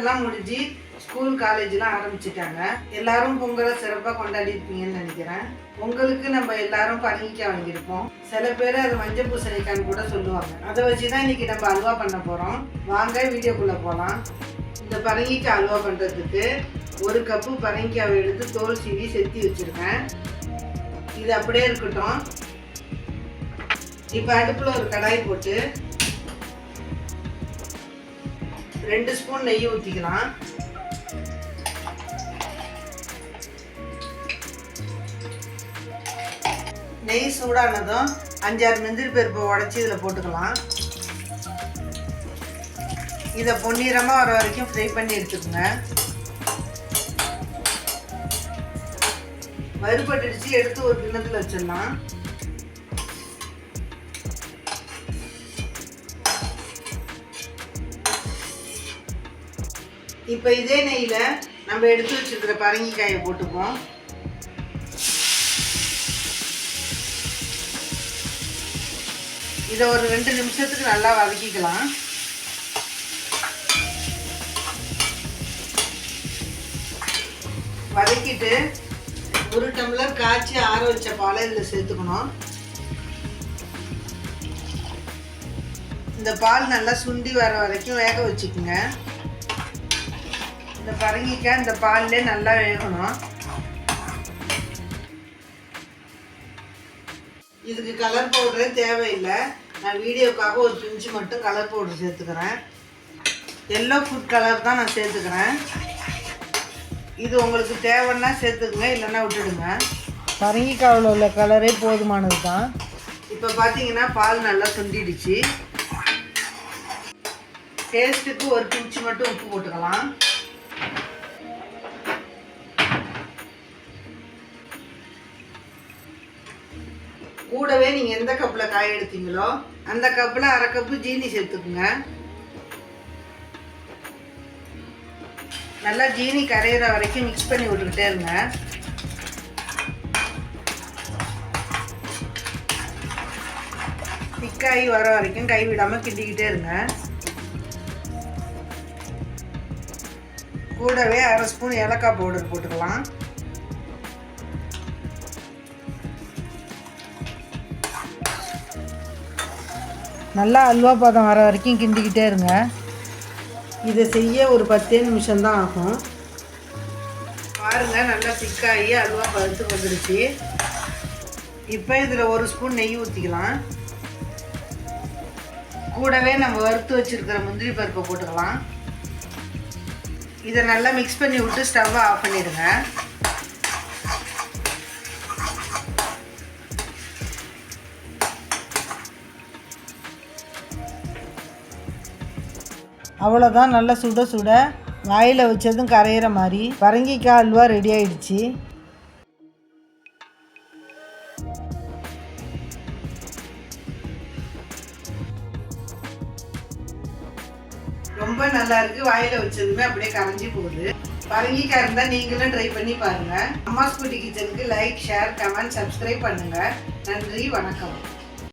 எல்லாம் முடிஞ்சு ஸ்கூல் காலேஜ்லாம் ஆரம்பிச்சிட்டாங்க. எல்லாரும் பொங்கலை சிறப்பாக கொண்டாடி இருப்பீங்கன்னு நினைக்கிறேன். பொங்கலுக்கு நம்ம எல்லாரும் பரங்கிக்காய் வாங்கியிருப்போம். சில பேர் அது மஞ்சள் பூசணிக்கான்னு கூட சொல்லுவாங்க. அதை வச்சு தான் இன்னைக்கு நம்ம அல்வா பண்ண போகிறோம் வாங்க வீடியோக்குள்ளே போகலாம் இந்த பரங்கிக்காய் அல்வா பண்ணுறதுக்கு ஒரு கப்பு பரங்கிக்காவை எடுத்து தோல் சீவி செத்தி வச்சுருக்கேன். இது அப்படியே இருக்கட்டும். இப்போ அடுப்பில் ஒரு கடாய் போட்டு ரெண்டு ஸ்பூன் நெய் ஊற்றிக்கலாம் நெய் சூடானதும் அஞ்சாறு முந்திரி பருப்பை உடச்சி இதில் போட்டுக்கலாம். இதை பொன்னிறமாக வர வரைக்கும் ஃப்ரை பண்ணி எடுத்துக்கோங்க. வறுபட்டுடுச்சு எடுத்து ஒரு கிண்ணத்தில் வச்சிடலாம். இப்போ இதே நெய்யில் நம்ம எடுத்து வச்சிருக்கிற பரங்கிக்காயை போட்டுப்போம். இதை ஒரு ரெண்டு நிமிஷத்துக்கு நல்லா வதக்கிக்கலாம். வதக்கிட்டு ஒரு டம்ளர் காய்ச்சி ஆற வச்ச பாலை இதில் சேர்த்துக்கணும். இந்த பால் நல்லா சுண்டி வர வரைக்கும் வேக வச்சுக்கோங்க. இந்த பரங்கிக்காய் இந்த பால்லே நல்லா வேகணும். இதுக்கு கலர் பவுடரே தேவையில்லை. நான் வீடியோக்காக ஒரு பிஞ்சு மட்டும் கலர் பவுடர் சேர்த்துக்கிறேன். எல்லோ ஃபுட் கலர் தான் நான் சேர்த்துக்கிறேன். இது உங்களுக்கு தேவைன்னா சேர்த்துக்குங்க இல்லைன்னா விட்டுடுங்க. பரங்கிக்காவில் உள்ள கலரே போதுமானது தான். இப்போ பார்த்தீங்கன்னா பால் நல்லா சுண்டிடுச்சு. டேஸ்ட்டுக்கு ஒரு பிஞ்சு மட்டும் உப்பு போட்டுக்கலாம். கூடவே நீங்கள் எந்த கப்பில் காய எடுத்தீங்களோ அந்த கப்பில் அரை கப்பு ஜீனி சேர்த்துக்குங்க. நல்லா ஜீனி கரையிற வரைக்கும் மிக்ஸ் பண்ணி விட்டுக்கிட்டே இருங்க. திக்காகி வர வரைக்கும் கை விடாமல் கிண்டிக்கிட்டே இருங்க. கூடவே அரை ஸ்பூன் ஏலக்காய் பவுடர் போட்டுக்கலாம். நல்லா அல்வா பதம் வர வரைக்கும் கிண்டிக்கிட்டே இருங்க. இதை செய்ய ஒரு பத்தே நிமிஷம் தான் ஆகும். பாருங்கள் நல்லா திக்காகி அல்வா பழுத்து வந்துடுச்சு இப்போ இதில் ஒரு ஸ்பூன் நெய் ஊற்றிக்கலாம் கூடவே நம்ம வறுத்து வச்சுருக்கிற முந்திரி பருப்பை போட்டுக்கலாம். இதை நல்லா மிக்ஸ் பண்ணி விட்டு ஸ்டவ்வை ஆஃப் பண்ணிடுங்க. அவ்வளோதான் நல்லா சுட சுட வாயில் வச்சதும் கரையிற மாதிரி. பரங்கிக்காய் அல்வா ரெடி ஆயிடுச்சு. ரொம்ப நல்லா இருக்கு. வாயில வச்சதுமே அப்படியே கரைஞ்சி போகுது. பரங்கிக்காய் இருந்தால் நீங்களும் ட்ரை பண்ணி பாருங்க. அம்மா ஸ்கூட்டி கிச்சனுக்கு லைக் ஷேர் கமெண்ட் சப்ஸ்கிரைப் பண்ணுங்க. நன்றி வணக்கம்.